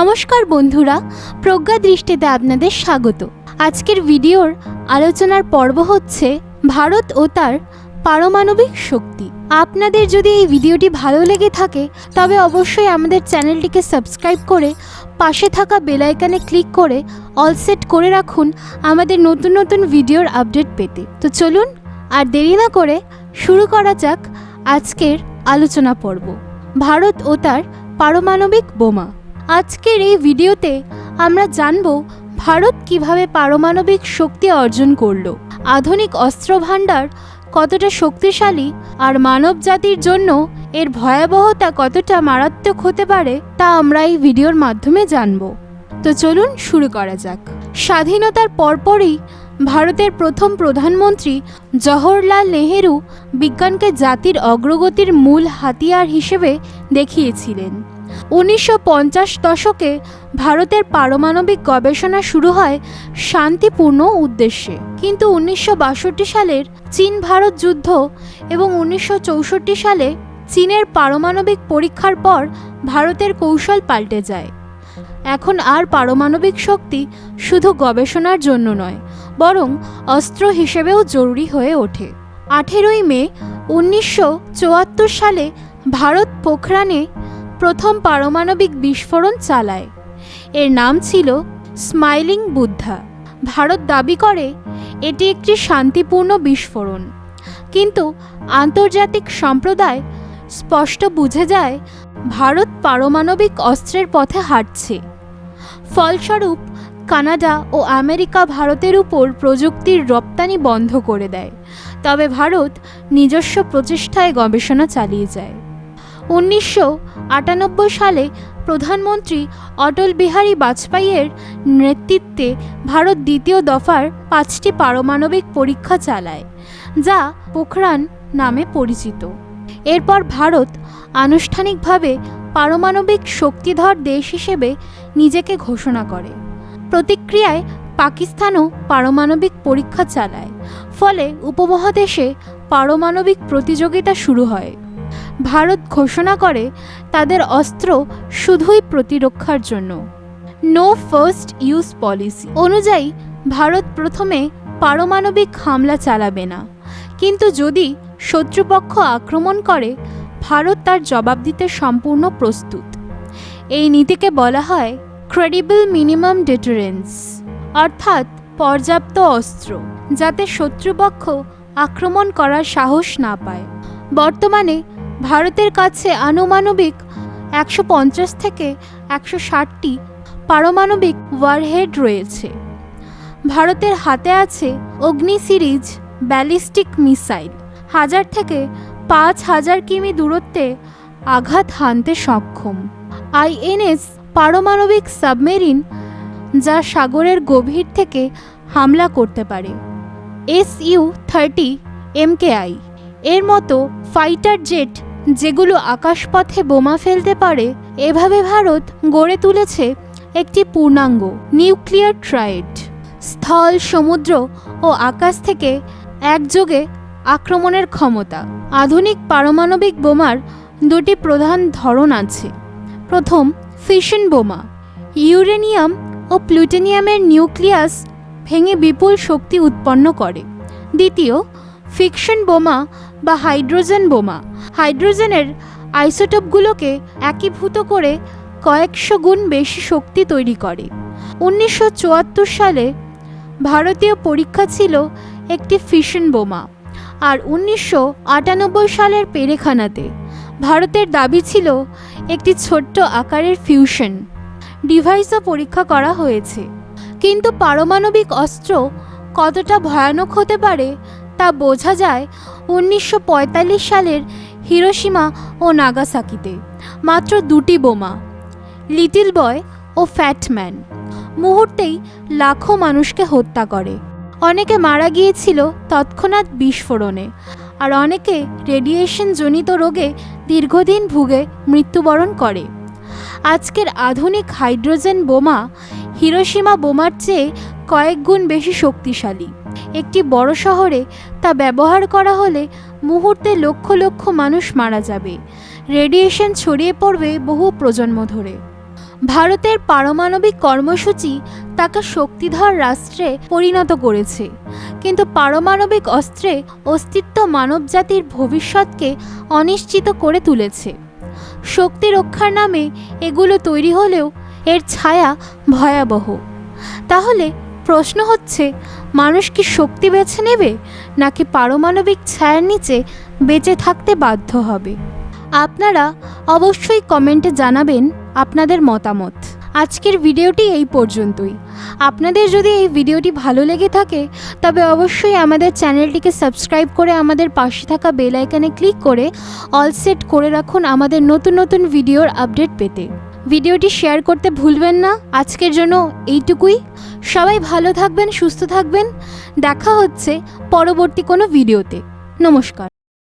নমস্কার বন্ধুরা, প্রজ্ঞা দৃষ্টিতে আপনাদের স্বাগত। আজকের ভিডিওর আলোচনার পর্ব হচ্ছে ভারত ও তার পারমাণবিক শক্তি। আপনাদের যদি এই ভিডিওটি ভালো লেগে থাকে, তবে অবশ্যই আমাদের চ্যানেলটিকে সাবস্ক্রাইব করে পাশে থাকা বেল আইকনে ক্লিক করে অল সেট করে রাখুন আমাদের নতুন নতুন ভিডিওর আপডেট পেতে। তো চলুন, আর দেরি না করে শুরু করা যাক আজকের আলোচনা পর্ব। ভারত ও তার পারমাণবিক বোমা। আজকের এই ভিডিওতে আমরা জানব ভারত কীভাবে পারমাণবিক শক্তি অর্জন করল। আধুনিক অস্ত্র ভাণ্ডার কতটা শক্তিশালী আর মানব জাতির জন্য এর ভয়াবহতা কতটা মারাত্মক হতে পারে তা আমরা এই ভিডিওর মাধ্যমে জানব। তো চলুন শুরু করা যাক। স্বাধীনতার পরপরই ভারতের প্রথম প্রধানমন্ত্রী জওহরলাল নেহেরু বিজ্ঞানকে জাতির অগ্রগতির মূল হাতিয়ার হিসেবে দেখিয়েছিলেন। উনিশশো পঞ্চাশ দশকে ভারতের পারমাণবিক গবেষণা শুরু হয় শান্তিপূর্ণ উদ্দেশ্যে। কিন্তু উনিশশো বাষট্টি সালের চীন ভারত যুদ্ধ এবং উনিশশো চৌষট্টি সালে চীনের পারমাণবিক পরীক্ষার পর ভারতের কৌশল পাল্টে যায়। এখন আর পারমাণবিক শক্তি শুধু গবেষণার জন্য নয়, বরং অস্ত্র হিসেবেও জরুরি হয়ে ওঠে। আঠেরোই মে উনিশশো চুয়াত্তর সালে ভারত পোখরানে প্রথম পারমাণবিক বিস্ফোরণ চালায়। এর নাম ছিল স্মাইলিং বুদ্ধা। ভারত দাবি করে, এটি একটি শান্তিপূর্ণ বিস্ফোরণ। কিন্তু আন্তর্জাতিক সম্প্রদায় স্পষ্ট বুঝে যায়, ভারত পারমাণবিক অস্ত্রের পথে হাঁটছে। ফলস্বরূপ, কানাডা ও আমেরিকা ভারতের উপর প্রযুক্তির রপ্তানি বন্ধ করে দেয়। তবে ভারত নিজস্ব প্রচেষ্টায় গবেষণা চালিয়ে যায়। উনিশশো আটানব্বই সালে প্রধানমন্ত্রী অটল বিহারী বাজপেয়ীর নেতৃত্বে ভারত দ্বিতীয় দফার পাঁচটি পারমাণবিক পরীক্ষা চালায়, যা পোখরান নামে পরিচিত। এরপর ভারত আনুষ্ঠানিকভাবে পারমাণবিক শক্তিধর দেশ হিসেবে নিজেকে ঘোষণা করে। প্রতিক্রিয়ায় পাকিস্তানও পারমাণবিক পরীক্ষা চালায়, ফলে উপমহাদেশে পারমাণবিক প্রতিযোগিতা শুরু হয়। ভারত ঘোষণা করে তাদের অস্ত্র শুধুই প্রতিরক্ষার জন্য। নো ফার্স্ট ইউজ পলিসি অনুযায়ী ভারত প্রথমে পারমাণবিক হামলা চালাবে না। কিন্তু যদি শত্রুপক্ষ আক্রমণ করে, ভারত তার জবাব দিতে সম্পূর্ণ প্রস্তুত। এই নীতিকে বলা হয় ক্রেডিবল মিনিমাম ডিটারেন্স অর্থাৎ পর্যাপ্ত অস্ত্র, যাতে শত্রুপক্ষ আক্রমণ করার সাহস না পায়। বর্তমানে ভারতের কাছে আনুমানবিক একশো পঞ্চাশ থেকে একশো ষাটটি পারমাণবিক ওয়ারহেড রয়েছে। ভারতের হাতে আছে অগ্নি সিরিজ ব্যালিস্টিক মিসাইল। হাজার থেকে পাঁচ হাজার কিমি দূরত্বে আঘাত হানতে সক্ষম। আইএনএস পারমাণবিক সাবমেরিন যা সাগরের গভীর থেকে হামলা করতে পারে। S U thirty MKI. এর মতো ফাইটার জেট যেগুলো আকাশপথে বোমা ফেলতে পারে, এভাবে ভারত গড়ে তুলেছে একটি পূর্ণাঙ্গ নিউক্লিয়ার ট্রাইড স্থল, সমুদ্র ও আকাশ থেকে একযোগে আক্রমণের ক্ষমতা। আধুনিক পারমাণবিক বোমার দুটি প্রধান ধরন আছে। প্রথম ফিশন বোমা। ইউরেনিয়াম ও প্লুটেনিয়ামের নিউক্লিয়াস ভেঙে বিপুল শক্তি উৎপন্ন করে। দ্বিতীয় ফিকশন বোমা বা হাইড্রোজেন বোমা। হাইড্রোজেনের আইসোটোপগুলোকে একীভূত করে কয়েকশো গুণ বেশি শক্তি তৈরি করে। উনিশশো চুয়াত্তর সালে ভারতীয় পরীক্ষা ছিল একটি ফিশন বোমা আর উনিশশো আটানব্বই সালের পেরেখানাতে। ভারতের দাবি ছিল একটি ছোট্ট আকারের ফিউশন। ডিভাইসও পরীক্ষা করা হয়েছে। কিন্তু পারমাণবিক অস্ত্র কতটা ভয়ানক হতে পারে তা বোঝা যায় উনিশশো পঁয়তাল্লিশ সালের হিরোসীমা ও নাগাসাকিতে। মাত্র দুটি বোমা, লিটিল বয় ও ফ্যাটম্যান মুহূর্তেই লাখো মানুষকে হত্যা করে। অনেকে মারা গিয়েছিল তৎক্ষণাৎ বিস্ফোরণে, আর অনেকে রেডিয়েশন জনিত রোগে দীর্ঘদিন ভুগে মৃত্যুবরণ করে। আজকের আধুনিক হাইড্রোজেন বোমা হিরোসীমা বোমার চেয়ে কয়েক গুণ বেশি শক্তিশালী। একটি বড় শহরে তা ব্যবহার করা হলে মুহূর্তে লক্ষ লক্ষ মানুষ মারা যাবে। রেডিয়েশন ছড়িয়ে পড়বে বহু প্রজন্ম ধরে। ভারতের পারমাণবিক কর্মসূচি তাকে শক্তিধর রাষ্ট্রে পরিণত করেছে। কিন্তু পারমাণবিক অস্ত্রে অস্তিত্ব মানবজাতির ভবিষ্যৎকে অনিশ্চিত করে তুলেছে। শক্তি রক্ষার নামে এগুলো তৈরি হলেও এর ছায়া ভয়াবহ। তাহলে প্রশ্ন হচ্ছে মানুষ কি শক্তি বেছে নেবে? নাকি পারমাণবিক ছায়ার নিচে বেঁচে থাকতে বাধ্য হবে? আপনারা অবশ্যই কমেন্টে জানাবেন আপনাদের মতামত। আজকের ভিডিওটি এই পর্যন্তই। আপনাদের যদি এই ভিডিওটি ভালো লেগে থাকে, তবে অবশ্যই আমাদের চ্যানেলটিকে সাবস্ক্রাইব করে আমাদের পাশে থাকা বেল আইকনে ক্লিক করে অল সেট করে রাখুন আমাদের নতুন নতুন ভিডিওর আপডেট পেতে। ভিডিওটি শেয়ার করতে ভুলবেন না। আজকের জন্য এইটুকুই। সবাই ভালো থাকবেন, সুস্থ থাকবেন। দেখা হচ্ছে পরবর্তী কোনো ভিডিওতে। নমস্কার।